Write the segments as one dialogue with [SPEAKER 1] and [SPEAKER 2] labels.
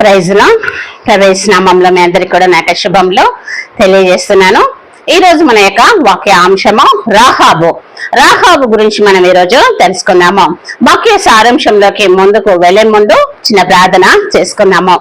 [SPEAKER 1] ప్రైజ్లో మీ అందరికి కూడా నాకు శుభంలో తెలియజేస్తున్నాను. ఈ రోజు మన యొక్క వాక్య అంశము రాహాబు. రాహాబు గురించి మనం ఈ రోజు వాక్య సారాంశంలోకి ముందుకు వెళ్ళే ముందు చిన్న ప్రార్థన చేసుకున్నాము.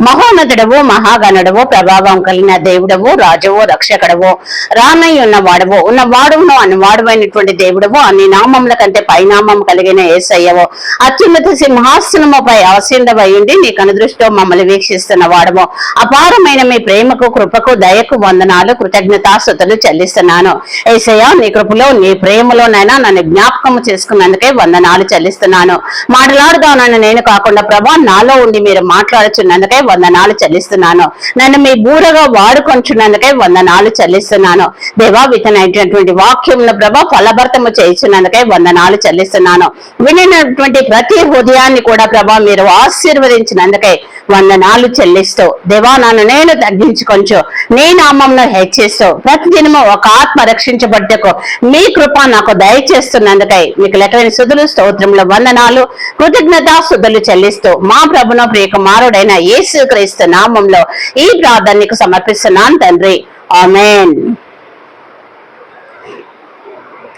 [SPEAKER 1] మహోన్నతుడవు మహాగణుడవు ప్రభావం కలిగిన దేవుడవు రాజువు రక్షకుడవు రానయ్య ఉన్నవాడవు ఉన్నవాడును అన్నవాడువైనటువంటి దేవుడవు అన్ని నామముల కంటే పైనామం కలిగిన ఏసయ్యవు. అత్యున్నత సింహాసనముపై ఆసీందవయ్యుండి నీ కనుదృష్టితో మమ్మల్ని వీక్షిస్తున్న వాడము అపారమైన మీ ప్రేమకు కృపకు దయకు వందనాలు కృతజ్ఞతాసుతులు చెల్లిస్తున్నాను. ఏసయ్య నీ కృపలో నీ ప్రేమ ప్రేమలోనైనా నన్ను జ్ఞాపకము చేసుకున్నందుకే వందనాలు చెల్లిస్తున్నాను. మాట్లాడుదానని నేను కాకుండా ప్రభా నాలో ఉండి మీరు మాట్లాడుచున్నందుకే వందనాలు చెల్లిస్తున్నాను. నన్ను మీ బూరగా వాడుకొంచున్నందుకే వందనాలు చెల్లిస్తున్నాను. దేవా వితనైనటువంటి వాక్యమును ప్రభా ఫలభర్తము చేయించినందుకే వందనాలు చెల్లిస్తున్నాను. వినినటువంటి ప్రతి హృదయాన్ని కూడా ప్రభా మీరు ఆశీర్వదించినందుకే వందనాలు చెల్లిస్తూ దేవా నన్ను నేను తగ్గించుకొంచు. నీ నామంను హెచ్చిస్తూ ప్రతిదినము ఒక ఆత్మ రక్షించబడ్డకు మీ కృప నాకు దయచేస్తున్నందుకై మీకు లెక్కలేని సుధులు స్తోత్రంలో వందనాలు కృతజ్ఞతా సుధులు చెల్లిస్తూ మా ప్రభున ప్రియ కుమారుడైన యేసు క్రీస్తు నామంలో ఈ ప్రార్థనకు సమర్పిస్తున్నాను తండ్రి. ఆమెన్.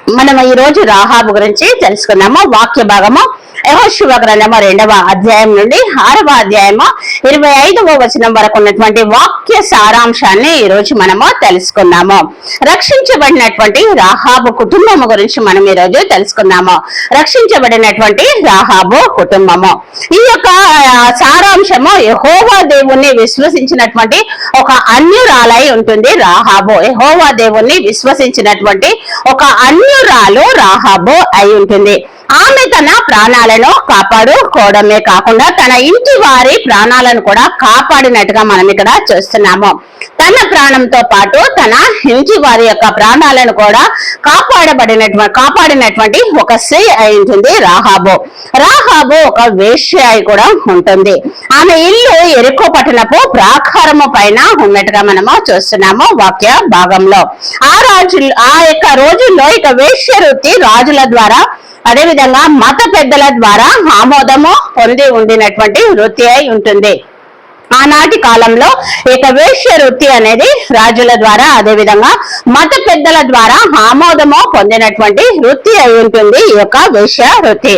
[SPEAKER 1] మనం ఈ రోజు రాహాబు గురించి తెలుసుకున్నాము. వాక్య భాగము యహోశివ గ్రంథము రెండవ అధ్యాయం నుండి ఆరవ అధ్యాయము ఇరవై ఐదవ వచనం వరకు ఉన్నటువంటి వాక్య సారాంశాన్ని ఈ రోజు మనము తెలుసుకున్నాము రక్షించబడినటువంటి రాహాబు కుటుంబము గురించి మనం ఈ రోజు తెలుసుకున్నాము రక్షించబడినటువంటి రాహాబు కుటుంబము. ఈ యొక్క సారాంశము యహోవా దేవుణ్ణి విశ్వసించినటువంటి ఒక అన్యురాలై ఉంటుంది రాహాబు. యహోవా దేవుణ్ణి విశ్వసించినటువంటి ఒక అన్యురాలు రాహాబు అయి ఉంటుంది. ఆమె తన ప్రాణాలను కాపాడుకోవడమే కాకుండా తన ఇంటి వారి ప్రాణాలను కూడా కాపాడినట్టుగా మనం ఇక్కడ చూస్తున్నాము. తన ప్రాణంతో పాటు తన ఇంటి వారి యొక్క ప్రాణాలను కూడా కాపాడబడినటువంటి కాపాడినటువంటి ఒక స్త్రీ అయి ఉంటుంది రాహాబు. రాహాబు ఒక వేష్య అయి కూడా ఉంటుంది. ఆమె ఇల్లు ఎరుకో పట్టణపు ప్రాకారము పైన ఉన్నట్టుగా మనము చూస్తున్నాము వాక్య భాగంలో. ఆ రాజు ఆ యొక్క రోజుల్లో ఇక వేష్య వృత్తి రాజుల ద్వారా అదేవిధంగా మత పెద్దల ద్వారా ఆమోదము పొంది ఉండినటువంటి వృత్తి అయి ఉంటుంది. ఆనాటి కాలంలో ఇక వేష్య వృత్తి అనేది రాజుల ద్వారా అదేవిధంగా మత పెద్దల ద్వారా ఆమోదము పొందినటువంటి వృత్తి అయి ఉంటుంది ఈ యొక్క వేశ్య వృత్తి.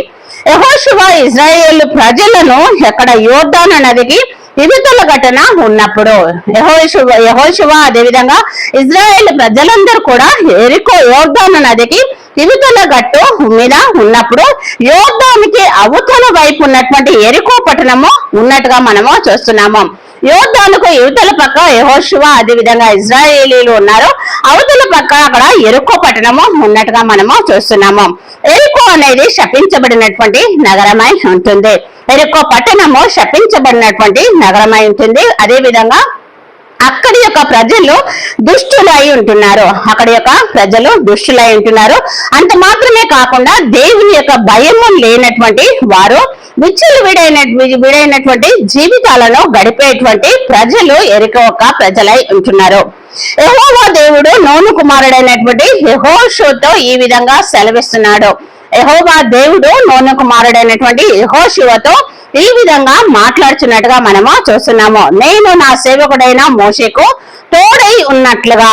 [SPEAKER 1] యహోశివ ఇజ్రాయేల్ ప్రజలను ఎక్కడ యోర్దాను నదికి వివిధల ఘటన ఉన్నప్పుడు యహోశివ యహోశివ అదేవిధంగా ఇజ్రాయేల్ ప్రజలందరూ కూడా ఎరికో యోర్దాను నదికి ఇవతల గట్టు మీద ఉన్నప్పుడు యోర్దానికి అవతల వైపు ఉన్నటువంటి ఎరుకో పట్టణము ఉన్నట్టుగా మనము చూస్తున్నాము. యోర్దానుకు యువతల పక్క యహోశివ అదే విధంగా ఇజ్రాయేలీలు ఉన్నారు. అవతల పక్క అక్కడ ఎరుకో పట్టణము ఉన్నట్టుగా మనము చూస్తున్నాము. ఎరుకో అనేది శపించబడినటువంటి నగరమై ఉంటుంది. ఎరుకో పట్టణము శపించబడినటువంటి నగరమై ఉంటుంది. అదే విధంగా అక్కడి యొక్క ప్రజలు దుష్టులై ఉంటున్నారు. అక్కడి యొక్క ప్రజలు దుష్టులై ఉంటున్నారు. అంత మాత్రమే కాకుండా దేవుని యొక్క భయము లేనటువంటి వారు విచ్చులు విడైన విడైనటువంటి జీవితాలను గడిపేటువంటి ప్రజలు ఎరిక ఒక ప్రజలై ఉంటున్నారు. యహోవా దేవుడు నోను కుమారుడైనటువంటి యహోషుతో ఈ విధంగా సెలవిస్తున్నాడు. యహోవా దేవుడు నోను కుమారుడైనటువంటి యెహోషువతో ఈ విధంగా మాట్లాడుచున్నట్టుగా మనము చూస్తున్నాము. నేను నా సేవకుడైన మోషకు తోడై ఉన్నట్లుగా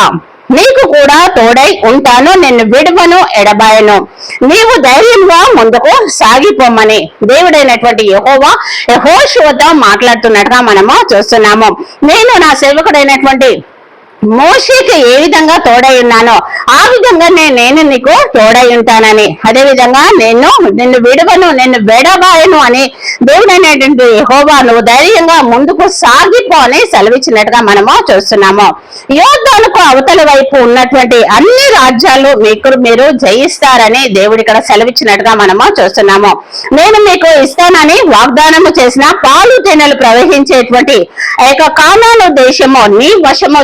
[SPEAKER 1] నీకు కూడా తోడై ఉంటాను నిన్ను విడువను ఎడబాయను. నీవు ధైర్యంగా ముందుకు సాగిపోమని దేవుడైనటువంటి యహోవా యహోషువతో మాట్లాడుతున్నట్టుగా మనము చూస్తున్నాము. నేను నా సేవకుడైనటువంటి మోషేకి ఏ విధంగా తోడై ఉన్నానో ఆ విధంగా నేను నీకు తోడై ఉంటానని. అదే విధంగా నేను నిన్ను విడవను నిన్ను విడబాయను అని దేవుడైనటువంటి యెహోవా నువ్వు ధైర్యంగా ముందుకు సాగిపో అని సెలవిచ్చినట్టుగా మనము చూస్తున్నాము. యోధాలకు అవతల వైపు ఉన్నటువంటి అన్ని రాజ్యాలు మీకు మీరు జయిస్తారని దేవుడు ఇక్కడ సెలవిచ్చినట్టుగా మనము చూస్తున్నాము. నేను మీకు ఇస్తానని వాగ్దానము చేసిన పాలు తేనెలు ప్రవహించేటువంటి ఆ యొక్క కానాను దేశము నీ వశము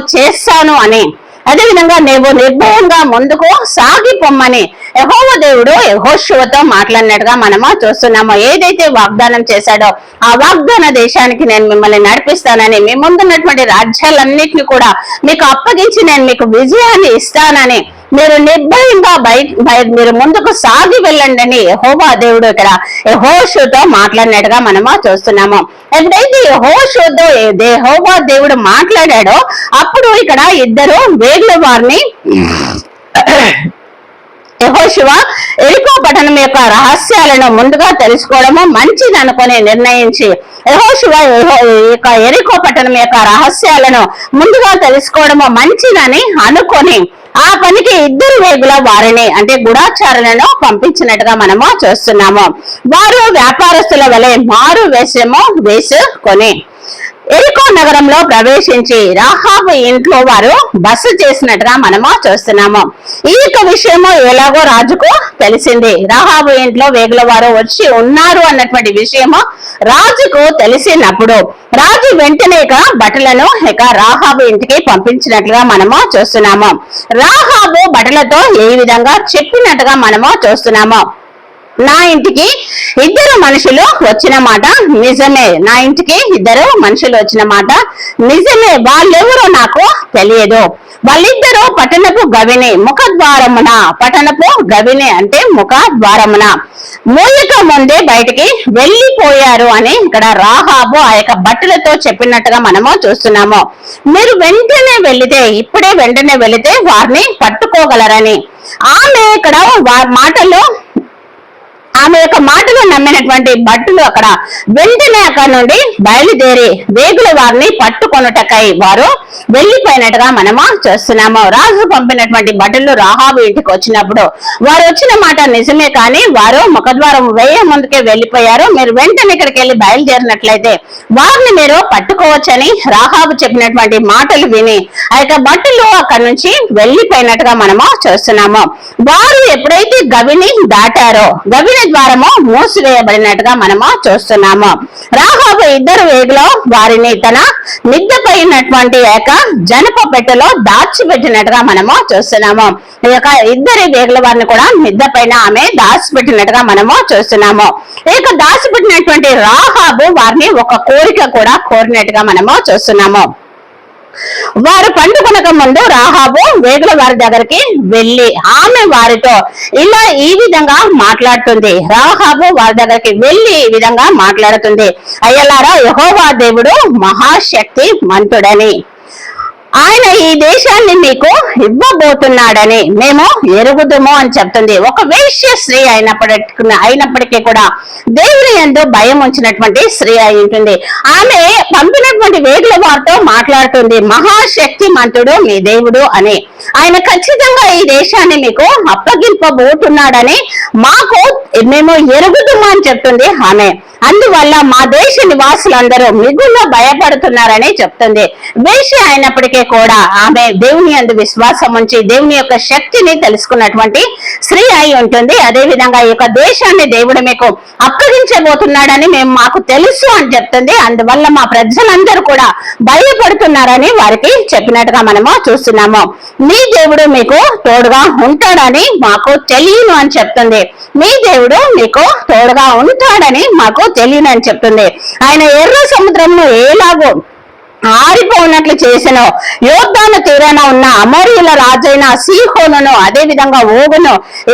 [SPEAKER 1] చేశాను అని. అదేవిధంగా నీవు నిర్భయంగా ముందుకు సాగిపోమ్మని యహోవ దేవుడు యహోశివతో మాట్లాడినట్టుగా మనము చూస్తున్నాము. ఏదైతే వాగ్దానం చేశాడో ఆ వాగ్దాన దేశానికి నేను మిమ్మల్ని నడిపిస్తానని మీ ముందున్నటువంటి రాజ్యాలన్నింటినీ కూడా మీకు అప్పగించి నేను మీకు విజయాన్ని ఇస్తానని మీరు నిర్భయంగా బయట బయ- మీరు ముందుకు సాగి వెళ్ళండి అని యెహోవా దేవుడు ఇక్కడ యెహోషుతో మాట్లాడినట్టుగా మనము చూస్తున్నాము. ఎప్పుడైతే యెహోషుతో యెహోవా దేవుడు మాట్లాడాడో అప్పుడు ఇక్కడ ఇద్దరు వేగుల వారిని యహోశివ ఎరికో పట్టణం యొక్క రహస్యాలను ముందుగా తెలుసుకోవడము మంచిది అనుకుని నిర్ణయించి యహోశివ యొక్క ఎరికో పట్టణం యొక్క రహస్యాలను ముందుగా తెలుసుకోవడము మంచిదని అనుకొని ఆ పనికి ఇద్దరు వేగుల వారిని అంటే గుడాచారులను పంపించినట్టుగా మనము చూస్తున్నాము. వారు వ్యాపారస్తుల వలె మారు వేషము వేసుకొని ఎరికో నగరంలో ప్రవేశించి రాహాబు ఇంట్లో వారు బస చేసినట్టుగా మనము చూస్తున్నాము. ఈ యొక్క విషయము ఎలాగో రాజుకు తెలిసింది. రాహాబు ఇంట్లో వేగుల వారు వచ్చి ఉన్నారు అన్నటువంటి విషయము రాజుకు తెలిసినప్పుడు రాజు వెంటనే బట్టలను ఇక రాహాబు ఇంటికి పంపించినట్లుగా మనము చూస్తున్నాము. రాహాబు బట్టలతో ఏ విధంగా చెప్పినట్టుగా మనము చూస్తున్నాము. నా ఇంటికి ఇద్దరు మనుషులు వచ్చిన మాట నిజమే. నా ఇంటికి ఇద్దరు మనుషులు వచ్చిన మాట నిజమే. వాళ్ళెవరో నాకు తెలియదు. వాళ్ళిద్దరూ పట్టణపు గవిని ముఖ ద్వారమున పట్టణపు గవిని అంటే ముఖ ద్వారమున ముందే బయటికి వెళ్ళిపోయారు అని ఇక్కడ రాహాబు ఆ యొక్క బట్టలతో చెప్పినట్టుగా మనము చూస్తున్నాము. మీరు వెంటనే వెళితే ఇప్పుడే వెంటనే వెళితే వారిని పట్టుకోగలరని. ఆమె ఇక్కడ వారి మాటలు ఆమె యొక్క మాటలు నమ్మినటువంటి భట్టులు అక్కడ వెంటనే అక్కడ నుండి బయలుదేరి వేగుల వారిని పట్టుకొనుటకై వారు వెళ్ళిపోయినట్టుగా మనము చూస్తున్నాము. రాజు పంపినటువంటి భటులు రాహాబు ఇంటికి వచ్చినప్పుడు వారు వచ్చిన మాట నిజమే కానీ వారు ముఖద్వారం వేయ ముందుకే వెళ్ళిపోయారు మీరు వెంటనే ఇక్కడికి వెళ్ళి బయలుదేరినట్లయితే వారిని మీరు పట్టుకోవచ్చని రాహాబు చెప్పినటువంటి మాటలు విని ఆ యొక్క భటులు అక్కడ నుంచి వెళ్ళిపోయినట్టుగా మనము చూస్తున్నాము. వారు ఎప్పుడైతే గవిని దాటారో గవిని ద్వారము మూసివేయబడినట్టుగా మనము చూస్తున్నాము. రాహాబు ఇద్దరు వేగులో వారిని తన నిద్రపోయినటువంటి యొక్క జనప పెట్టెలో దాచిపెట్టినట్టుగా మనము చూస్తున్నాము. ఈ యొక్క ఇద్దరి వేగుల వారిని కూడా నిద్రపైన పైన ఆమె దాచిపెట్టినట్టుగా మనము చూస్తున్నాము. ఈ యొక్క దాచిపెట్టినటువంటి రాహాబు వారిని ఒక కోరిక కూడా కోరినట్టుగా మనము చూస్తున్నాము. వారు పండుకొనక ముందు రాహాబు వేగుల వారి దగ్గరికి వెళ్ళి ఆమె వారితో ఇలా ఈ విధంగా మాట్లాడుతుంది. రాహాబు వారి దగ్గరికి వెళ్ళి ఈ విధంగా మాట్లాడుతుంది. అయ్యలారా యహోవా దేవుడు మహాశక్తి మంతుడని ఆయన ఈ దేశాన్ని మీకు ఇవ్వబోతున్నాడని మేము ఎరుగుదుము అని చెప్తుంది. ఒక వేశ్య స్త్రీ అయినప్పటికీ అయినప్పటికీ కూడా దేవుని ఎందు భయం ఉంచినటువంటి స్త్రీ అయి ఉంటుంది. ఆమె పంపినటువంటి వేగుల వారితో మాట్లాడుతుంది. మహాశక్తి మంతుడు మీ దేవుడు అని. ఆయన ఖచ్చితంగా ఈ దేశాన్ని మీకు అప్పగింపబోతున్నాడని మాకు మేము ఎరుగుదుము అని చెప్తుంది ఆమె. అందువల్ల మా దేశ నివాసులందరూ మిగుల్లో భయపడుతున్నారని చెప్తుంది. వేషి అయినప్పటికీ కూడా ఆమె దేవుని అందు విశ్వాసం ఉంచి దేవుని యొక్క శక్తిని తెలుసుకున్నటువంటి స్త్రీ అయి ఉంటుంది. అదే విధంగా ఈ యొక్క దేశాన్ని దేవుడు మీకు అప్పగించబోతున్నాడని మేము మాకు తెలుసు అని చెప్తుంది. అందువల్ల మా ప్రజలందరూ కూడా భయపడుతున్నారని వారికి చెప్పినట్టుగా మనము చూస్తున్నాము. మీ దేవుడు మీకు తోడుగా ఉంటాడని మాకు తెలియను అని చెప్తుంది. మీ దేవుడు మీకు తోడుగా ఉంటాడని మాకు తెలియనని చెప్తుంది. ఆయన ఎర్ర సముద్రంను ఏలాగో ఆరిపోనట్లు చేసెను. యోద్ధాను తీరాన ఉన్న అమోరియుల రాజైన సీహోనును అదే విధంగా ఓగును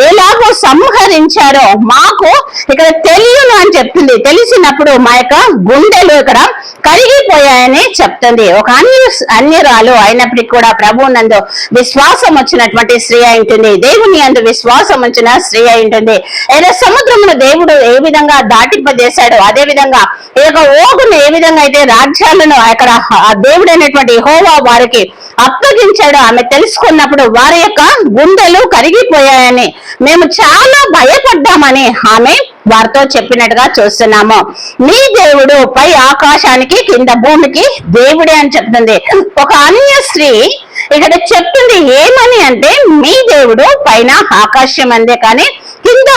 [SPEAKER 1] ఎలాగో సంహరించారో మాకు ఇక్కడ తెలియను అని చెప్తుంది తెలిసినప్పుడు మా యొక్క గుండెలు ఇక్కడ కరిగిపోయాయని చెప్తుంది. ఒక అన్య అన్యరాలు అయినప్పటికీ కూడా ప్రభు నందు విశ్వాసం వచ్చినటువంటి స్త్రీ అయి ఉంటుంది. దేవుని అందు విశ్వాసం వచ్చిన స్త్రీ అయి ఉంటుంది. సముద్రమును దేవుడు ఏ విధంగా దాటింపజేశాడో అదే విధంగా ఈ యొక్క ఓగును ఏ విధంగా అయితే రాజ్యాలను అక్కడ ఆ దేవుడైనటువంటి హోవా వారికి అప్పగించాడు. ఆమె తెలుసుకున్నప్పుడు వారి యొక్క గుండెలు కరిగిపోయాయని మేము చాలా భయపడ్డామని ఆమె వారితో చెప్పినట్టుగా చూస్తున్నాము. నీ దేవుడు పై ఆకాశానికి కింద భూమికి దేవుడే అని చెప్తుంది. ఒక అన్య స్త్రీ ఇక్కడ చెప్తుంది ఏమని అంటే మీ దేవుడు పైన ఆకాశం అందే. కానీ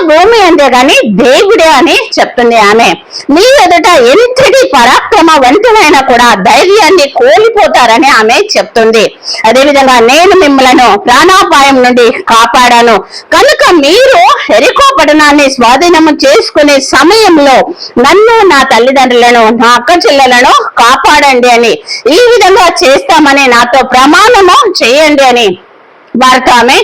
[SPEAKER 1] భూమి అందే కానీ దేవుడే అని చెప్తుంది ఆమె. మీ ఎదుట ఎంతటి పరాక్రమవంతులైనా కూడా ధైర్యాన్ని కోల్పోతారని ఆమె చెప్తుంది. అదేవిధంగా నేను మిమ్మలను ప్రాణాపాయం నుండి కాపాడాను. కనుక మీరు ఎరికో పట్టణాన్ని స్వాధీనము చేసుకునే సమయంలో నన్ను నా తల్లిదండ్రులను నా అక్క చెల్లెలను కాపాడండి అని ఈ విధంగా చేస్తామని నాతో ప్రమాణము చేయండి అని వారితో ఆమె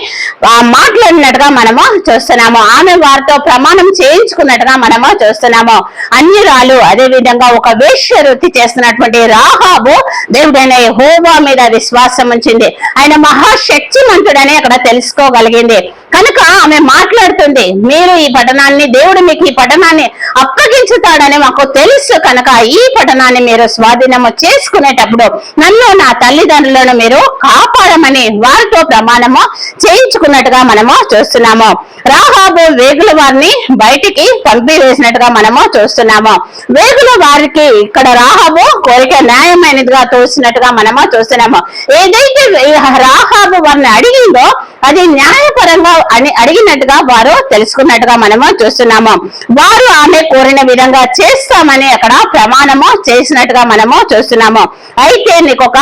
[SPEAKER 1] మాట్లాడినట్టుగా మనము చూస్తున్నాము. ఆమె వారితో ప్రమాణం చేయించుకున్నట్టుగా మనము చూస్తున్నాము. అన్యురాలు అదే విధంగా ఒక వేష్య వృత్తి చేస్తున్నటువంటి రాహాబు దేవుడైన హోవా మీద విశ్వాసం ఉంచింది. ఆయన మహాశక్తిమంతుడని అక్కడ తెలుసుకోగలిగింది. కనుక ఆమె మాట్లాడుతుంది మీరు ఈ పట్టణాన్ని దేవుడు మీకు ఈ పట్టణాన్ని అప్పగించుతాడని మాకు తెలుసు కనుక ఈ పట్టణాన్ని మీరు స్వాధీనము చేసుకునేటప్పుడు నన్ను నా తల్లిదండ్రులను మీరు కాపాడమని వారితో ప్రమాణము చేయించుకున్నట్టుగా మనము చూస్తున్నాము. రాహాబు వేగుల వారిని బయటికి పంపివేసినట్టుగా మనము చూస్తున్నాము. వేగుల వారికి ఇక్కడ రాహాబు కోరిక న్యాయమైనదిగా తోసినట్టుగా మనము చూస్తున్నాము. ఏదైతే రాహాబు వారిని అడిగిందో అది న్యాయపరంగా అని అడిగినట్టుగా వారు తెలుసుకున్నట్టుగా మనము చూస్తున్నాము. వారు ఆమె కోరిన విధంగా చేస్తామని అక్కడ ప్రమాణము చేసినట్టుగా మనము చూస్తున్నాము. అయితే నీకు ఒక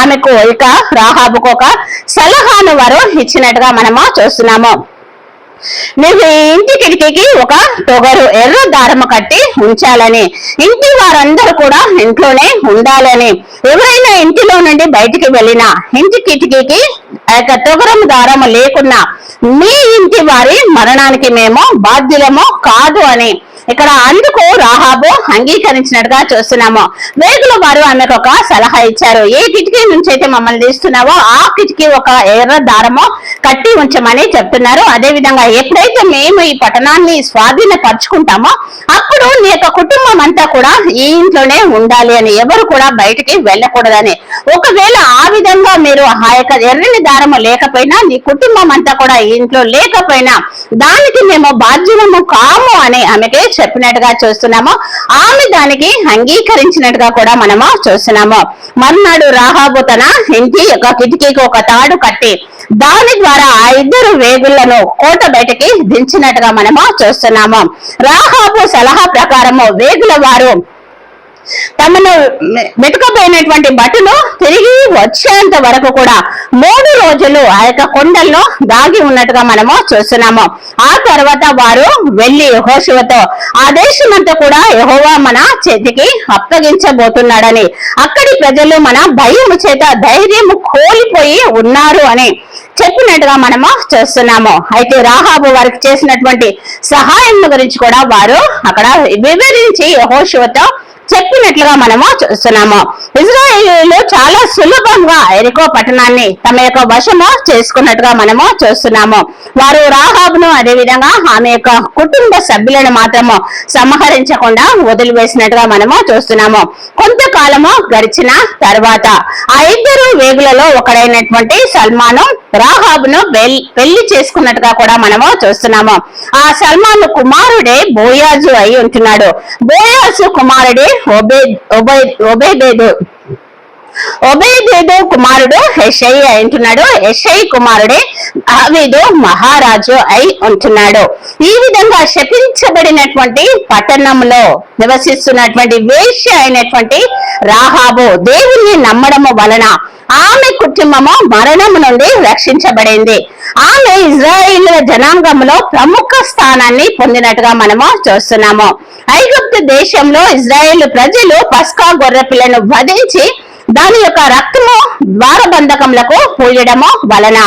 [SPEAKER 1] ఆమెకు ఇక రాహాబుకు ఒక సలహాను వారు ఇచ్చినట్టుగా మనము చూస్తున్నాము. నువ్వు ఇంటి కిటికీకి ఒక తొగరు ఎర్ర దారము కట్టి ఉంచాలని. ఇంటి వారందరూ కూడా ఇంట్లోనే ఉండాలని. ఎవరైనా ఇంటిలో నుండి బయటికి వెళ్ళినా ఇంటి కిటికీకి ఆ యొక్క తొగరము దారము లేకున్నా మీ ఇంటి వారి మరణానికి మేము బాధ్యులము కాదు అని. ఇక్కడ అందుకు రాహాబు అంగీకరించినట్టుగా చూస్తున్నాము. వేగుల వారు ఆమెకు ఒక సలహా ఇచ్చారు. ఏ కిటికీ నుంచి అయితే మమ్మల్ని తీస్తున్నావో ఆ కిటికీ ఒక ఎర్ర దారము కట్టి ఉంచమని చెప్తున్నారు. అదే విధంగా ఎప్పుడైతే మేము ఈ పట్టణాన్ని స్వాధీనపరుచుకుంటామో అప్పుడు నీ యొక్క కుటుంబం అంతా కూడా ఈ ఇంట్లోనే ఉండాలి అని ఎవరు కూడా బయటికి వెళ్ళకూడదని. ఒకవేళ ఆ విధంగా మీరు ఆ యొక్క ఎర్రని దారము లేకపోయినా నీ కుటుంబం అంతా కూడా ఈ ఇంట్లో లేకపోయినా దానికి మేము బాధ్యులము కాము అని ఆమెకి చెప్పినట్టుగా చూస్తున్నాము. ఆమె దానికి అంగీకరించినట్టుగా కూడా మనము చూస్తున్నాము. మర్నాడు రాహాబు తన ఇంటి యొక్క కిటికీకి ఒక తాడు కట్టి దాని ద్వారా ఆ ఇద్దరు వేగులను కోట బయటకి దించినట్టుగా మనము చూస్తున్నాము. రాహాబు సలహా ప్రకారము వేగుల వారు తమను వెతుకపోయినటువంటి భటులు తిరిగి వచ్చేంత వరకు కూడా మూడు రోజులు ఆ యొక్క కొండల్లో దాగి ఉన్నట్టుగా మనము చూస్తున్నాము. ఆ తర్వాత వారు వెళ్ళి యహోశివతో ఆ దేశమంతా కూడా యహోవా మన చేతికి అప్పగించబోతున్నాడని అక్కడి ప్రజలు మన భయము చేత ధైర్యం కోల్పోయి ఉన్నారు అని చెప్పినట్టుగా మనము చూస్తున్నాము. అయితే రాహాబు వారికి చేసినటువంటి సహాయం గురించి కూడా వారు అక్కడ వివరించి యహోశివతో చెప్పినట్లుగా మనము చూస్తున్నాము ఇజ్రాయేలీలు చాలా సులభంగా ఎరికో పట్టణాన్ని తమ యొక్క వశము చేసుకున్నట్టుగా మనము చూస్తున్నాము. వారు రాహాబును అదేవిధంగా ఆమె యొక్క కుటుంబ సభ్యులను మాత్రము సంహరించకుండా వదిలివేసినట్టుగా మనము చూస్తున్నాము. కొంతకాలము గడిచిన తర్వాత ఆ ఇద్దరు వేగులలో ఒకడైనటువంటి సల్మాను రాహాబును పెళ్ళి చేసుకున్నట్టుగా కూడా మనము చూస్తున్నాము. ఆ సల్మాను కుమారుడే బోయాజు అయి ఉంటున్నాడు. బోయాజు కుమారుడే ಒಬೆದೆದು ఒబేదేదో కుమారుడు యెషయి అయి ఉంటున్నాడు కుమారుడే దావీదు మహారాజు అయి ఉంటున్నాడు. ఈ విధంగా శపించబడినటువంటి పట్టణంలో నివసిస్తున్నటువంటి వేష్య అయినటువంటి రాహాబు దేవుణ్ణి నమ్మడము వలన ఆమె కుటుంబము మరణము నుండి రక్షించబడింది. ఆమె ఇజ్రాయిల్ జనాంగంలో ప్రముఖ స్థానాన్ని పొందినట్టుగా మనము చూస్తున్నాము. ఐగుప్తు దేశంలో ఇజ్రాయేల్ ప్రజలు పస్కా గొర్రె పిల్లను వధించి దాని యొక్క రక్తము ద్వారబంధకములకు పూయడము వలన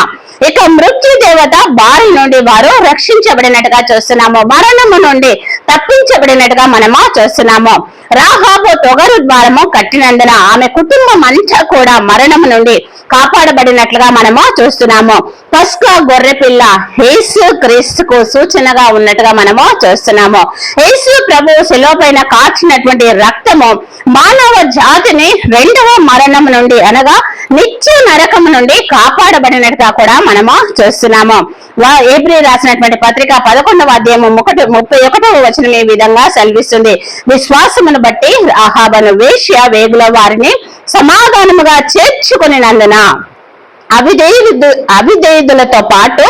[SPEAKER 1] ఇక మృత్యు దేవత బారి నుండి వారు రక్షించబడినట్టుగా చూస్తున్నాము. మరణము నుండి తప్పించబడినట్టుగా మనము చూస్తున్నాము. రాహాబు తొగరు ద్వారము కట్టినందున ఆమె కుటుంబం అంతా కూడా మరణము నుండి కాపాడబడినట్లుగా మనము చూస్తున్నాము. పస్కా గొర్రె పిల్ల యేసు క్రీస్తుకు సూచనగా ఉన్నట్టుగా మనము చూస్తున్నాము. యేసు ప్రభు శిలోపైన కాచినటువంటి రక్తము మానవ జాతిని రెండవ మరణం నుండి అనగా నిత్య నరకం నుండి కాపాడబడినట్టుగా కూడా మనము చూస్తున్నాము. ఏప్రిల్ రాసినటువంటి పత్రిక పదకొండవ అధ్యాయము ఒకటి ముప్పై ఒకటవ వచనం ఈ విధంగా సెలవిస్తుంది. విశ్వాసమును బట్టి ఆహాబను వేశ్య వేగుల వారిని సమాధానముగా చేర్చుకునినందున అవిధేయుడు అవిధేయులతో పాటు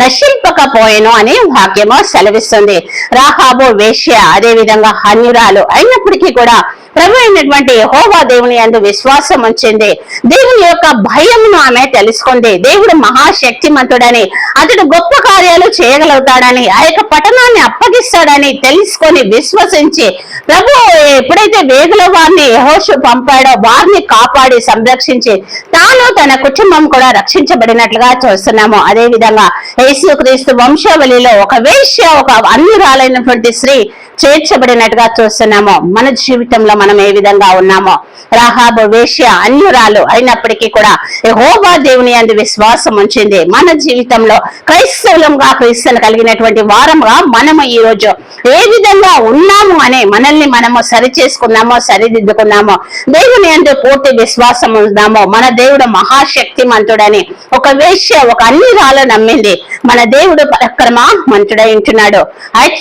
[SPEAKER 1] నశింపకపోయెను అని వాక్యము సెలవిస్తుంది. రాహాబు వేశ్య అదే విధంగా హన్యురాలు అయినప్పటికీ కూడా ప్రభు అయినటువంటి యహోవా దేవుని అందు విశ్వాసం ఉంచింది. దేవుని యొక్క భయమును ఆమె తెలుసుకుంది. దేవుడు మహాశక్తిమంతుడని అతడు గొప్ప కార్యాలు చేయగలుగుతాడని ఆ యొక్క పట్టణాన్ని అప్పగిస్తాడని తెలుసుకొని విశ్వసించి ప్రభు ఎప్పుడైతే వేగుల వారిని యహోషు పంపాడో వారిని కాపాడి సంరక్షించి తాను తన కుటుంబం కూడా రక్షించబడినట్లుగా చూస్తున్నాము. అదే విధంగా యేసుక్రీస్తు వంశావళిలో ఒక వేశ్య ఒక అన్యురాలైనటువంటి స్త్రీ చేర్చబడినట్టుగా చూస్తున్నాము. మన జీవితంలో మనం ఏ విధంగా ఉన్నామో. రాహాబు వేష్య అన్యురాలు అయినప్పటికీ కూడా హోబా దేవుని అందు విశ్వాసం ఉంచింది. మన జీవితంలో క్రైస్తవులంగా క్రీస్తులు కలిగినటువంటి వారంగా మనము ఈ రోజు ఏ విధంగా ఉన్నాము అనే మనల్ని మనము సరి చేసుకున్నామో సరిదిద్దుకున్నామో దేవుని అందు పూర్తి విశ్వాసం ఉందామో మన దేవుడు మహాశక్తిమంతుడని ఒక వేష్య ఒక అన్యురాలు నమ్మింది. మన దేవుడు పరక్రమ మంతుడై ఉంటున్నాడు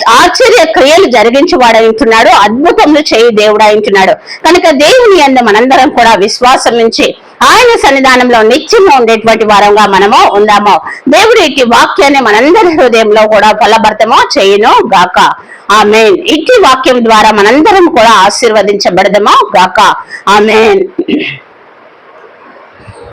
[SPEAKER 1] ఆశ్చర్య క్రియలు జరిగించువాడై ఉంటున్నాడు. అద్భుతములు చేయి దేవుడై ఉంటున్నాడు. కనుక దేవుని అందు మనందరం కూడా విశ్వాసం నుంచి ఆయన సన్నిధానంలో నిత్యంగా ఉండేటువంటి వారంగా మనము ఉందాము. దేవుడి ఇట్టి వాక్యాన్ని మనందరి హృదయంలో కూడా ఫలభర్తమో చేయను గాక. ఆమెన్. ఇట్టి వాక్యం ద్వారా మనందరం కూడా ఆశీర్వదించబడదమో గాక. ఆమెన్.